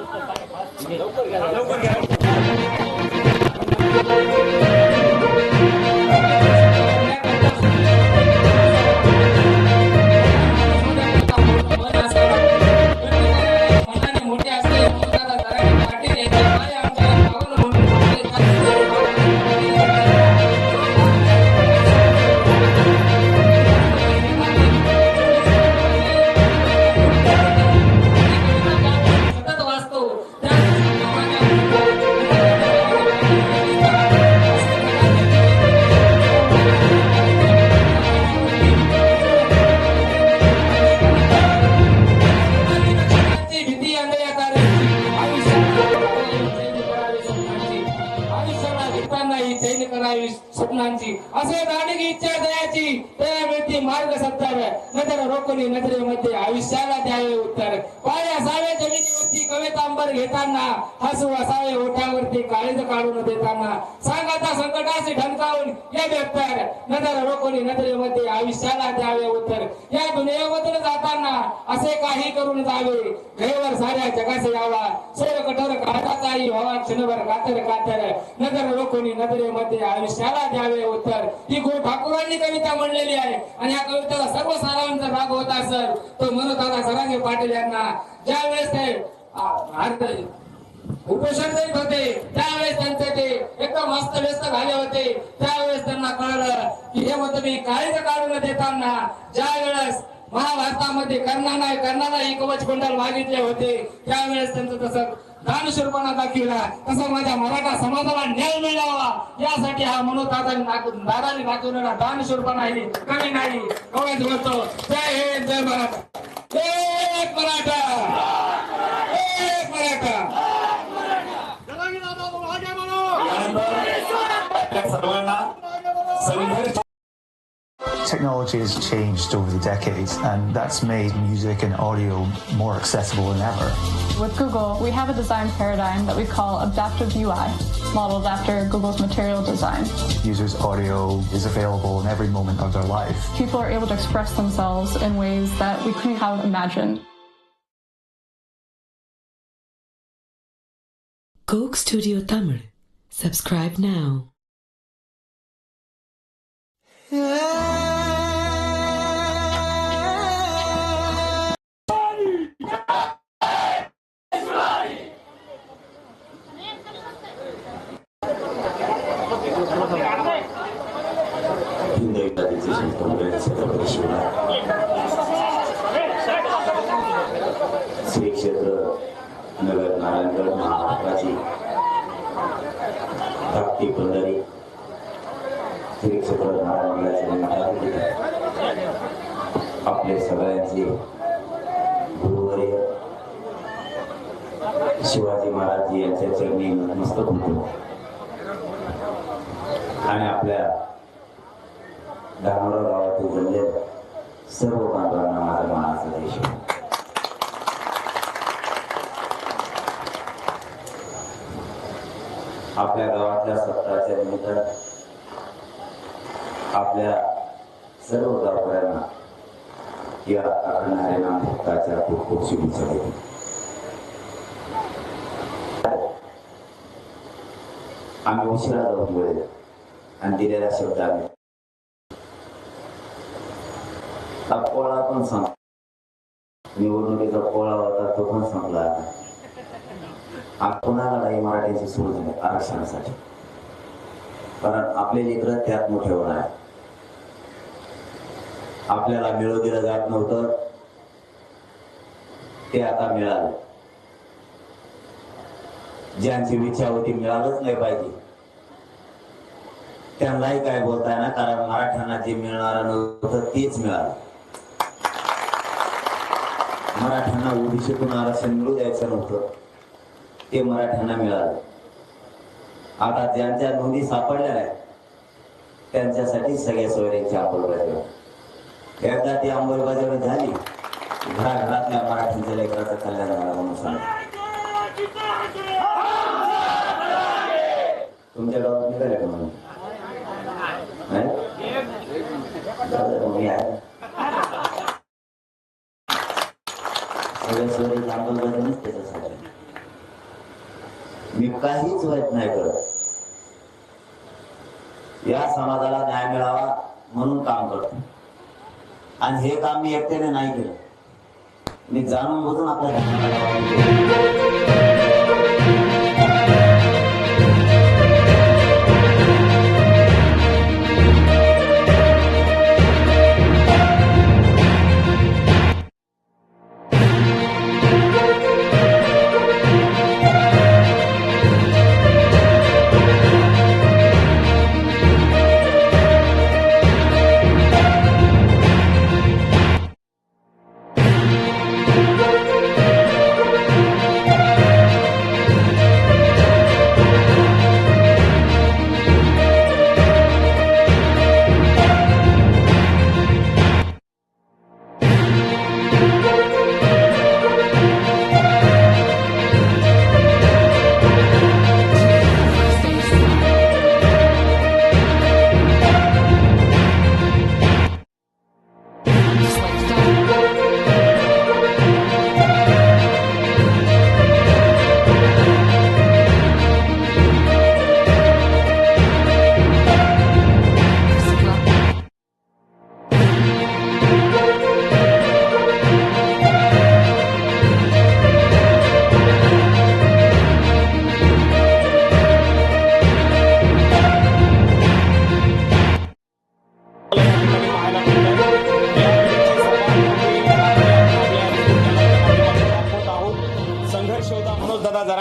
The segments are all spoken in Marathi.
लवकर घ्या. घेताना करावी स्वप्नांची? असे दांडिक इच्छा दयाची त्या मिळती मार्ग सत्ताव्या नजर रोखणी नजरेमध्ये आयुष्याला द्यावे उत्तर. पाय असावे जमिनीवरती कवितांबर घेताना हसू असावे ओठावरती काळीज काढून देताना. सांगाता संकटाशी ढंकावून या बेप्तर नजर रोखणी नजरेमध्ये आयुष्याला द्यावे उत्तर. या दुनियेमधून जाताना असे काही करून जावे. गैवर साऱ्या जगाचे यावा सोर कठोर काळजाचाही व्हावा क्षणभर कातर कातर नजर रोखणी नजरेमध्ये आयुष्याला द्यावे उत्तर. ही गो ठाकूरांनी कविता म्हणलेली आहे. आणि या कवितेला सर्व सारांचा भाग होता सर. तो मनोज दादा सरांगे पाटील यांना. ज्या वेळेस ते आ, अर्ध उपोषण करीत होते त्यावेळेस त्यांचे ते एकदम मस्त व्यस्त झाले होते. त्यावेळेस त्यांना कळलं की हे मत मी काळीच काढून देताना ज्या वेळेस महाभारतामध्ये कर्णाला कर्णाला एक वच कुंडल मागितले होते त्यावेळेस त्यांचं तसं दानशूरपणा दाखविला तसं माझ्या मराठा समाजाला न्याय मिळावा. यासाठी हा मनोदादानी दादानी दाखवलेला दानशूरपणा ही कमी नाही. कवच बोलतो जय हिंद जय मराठा. एक मराठा. एक मराठा. सर्वांना संघर्ष Technology has changed over the decades, and that's made music and audio more accessible than ever. With Google, we have a design paradigm that we call adaptive UI, modeled after Google's material design. Users' audio is available in every moment of their life. People are able to express themselves in ways that we couldn't have imagined. Coke Studio Tamil. Subscribe now. Yeah. Shri क्षेत्र नगर नारायणगड महाराष्ट्राची भक्ती पंढरी. श्री क्षेत्र नारायणगडाचे आपले सगळ्यांचे गुरुवर्य शिवाजी महाराज यांच्या चरणी नतमस्तक होतो. आणि आपल्या धानोरा गावातील जमलेल्या सर्व बांधवांना माझा मनाचा देश आपल्या गावातल्या सप्ताहाच्या निमित्त आपल्या सर्व गावकऱ्यांना या अखंड हरिनाम भक्ताच्या खूप खूप शुभेच्छा देतो. आम्ही उशिरा जाऊन मिळेल आणि दिलेला शब्द आम्ही पोळा पण सांग निवडणुकीचा पोळा होता तो पण संपला. आज पुन्हा लढाई मराठीची सुरू झाली आरक्षणासाठी. कारण आपले लेकर त्यात मोठे होणार आहे आपल्याला मिळव दिलं जात नव्हतं. ते आता मिळालं. ज्यांची इच्छा होती मिळालंच नाही पाहिजे. त्यांनाही काय बोलताय ना कारण मराठ्यांना जे मिळणार नव्हतं तेच मिळालं. मराठ्यांना ओबीसीतून आरक्षण मिळू द्यायचं नव्हतं. ते मराठ्यांना मिळालं. आता ज्यांच्या नोंदी सापडल्या आहेत त्यांच्यासाठी सगळ्या सोयऱ्यांची अंमलबजावणी. एकदा ती अंमलबजावणी झाली घराघरातल्या मराठ्यांच्या लेकराचं कल्याण झालं म्हणून सांग तुमच्या गावात निघाले का म्हणून? नाही? आहे? सगळ्या सोयरीची अंमलबजावणीच त्याच्यासाठी मी काहीच वाईट नाही करत. या समाजाला न्याय मिळावा म्हणून काम करतो. आणि हे काम मी एकट्याने नाही केलं. मी जाणून बुजून आपल्या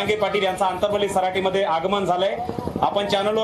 जरांगे पाटील यांचा आंतरवली सराटीमध्ये आगमन झालंय. आपण चॅनलवर